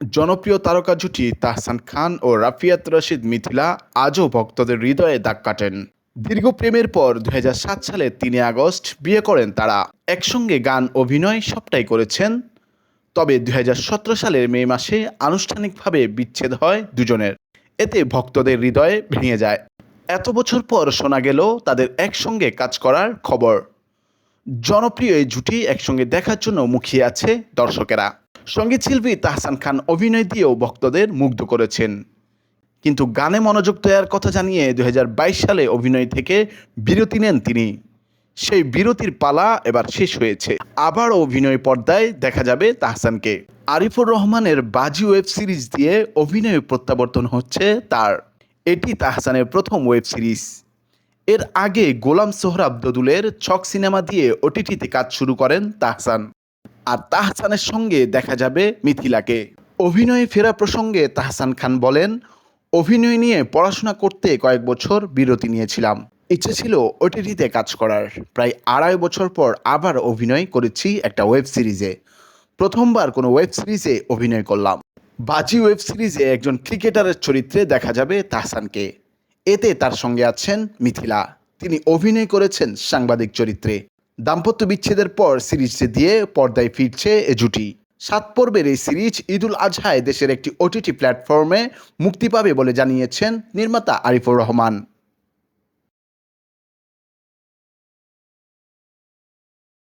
জনপ্রিয় তারকা জুটি তাহসান খান ও রাফিয়াত রশিদ মিথিলা আজও ভক্তদের হৃদয়ে দাগ কাটেন। দীর্ঘ প্রেমের পর দু হাজার সাত সালে তিন আগস্ট বিয়ে করেন তারা। একসঙ্গে গান, অভিনয় সবটাই করেছেন। তবে দু হাজার সতেরো সালের মে মাসে আনুষ্ঠানিকভাবে বিচ্ছেদ হয় দুজনের। এতে ভক্তদের হৃদয়ে ভেঙে যায়। এত বছর পর শোনা গেল তাদের একসঙ্গে কাজ করার খবর। জনপ্রিয় এই জুটি একসঙ্গে দেখার জন্য মুখিয়ে আছে দর্শকেরা। সংগীত শিল্পী তাহসান খান অভিনয় দিয়েও ভক্তদের মুগ্ধ করেছেন। কিন্তু গানে মনোযোগ দেওয়ার কথা জানিয়ে দুই হাজার বাইশ সালে অভিনয় থেকে বিরতি নেন তিনি। সেই বিরতির পালা এবার শেষ হয়েছে। আবার অভিনয় পর্দায় দেখা যাবে তাহসানকে। আরিফুর রহমানের বাজি ওয়েব সিরিজ দিয়ে অভিনয় প্রত্যাবর্তন হচ্ছে তার। এটি তাহসানের প্রথম ওয়েব সিরিজ। এর আগে গোলাম সোহরাব দদুলের ছক সিনেমা দিয়ে ওটিটিতে কাজ শুরু করেন তাহসান। আর তাহসানের সঙ্গে দেখা যাবে মিথিলাকে। অভিনয়ে ফেরা প্রসঙ্গে তাহসান খান বলেন, অভিনয় নিয়ে পড়াশোনা করতে কয়েক বছর বিরতি নিয়েছিলাম। ইচ্ছে ছিল ওটিটিতে কাজ করার। প্রায় আড়াই বছর পর আবার অভিনয় করেছি একটা ওয়েব সিরিজে। প্রথমবার কোনো ওয়েব সিরিজে অভিনয় করলাম। বাজি ওয়েব সিরিজে একজন ক্রিকেটারের চরিত্রে দেখা যাবে তাহসানকে। এতে তার সঙ্গে আছেন মিথিলা। তিনি অভিনয় করেছেন সাংবাদিক চরিত্রে। দাম্পত্য বিচ্ছেদের পর সিরিজ দিয়ে পর্দায় ফিরছে এ জুটি। সাত পর্বের এই সিরিজ ঈদুল আজহায় দেশের একটি ওটিটি প্ল্যাটফর্মে মুক্তি পাবে বলে জানিয়েছেন নির্মাতা আরিফুর রহমান।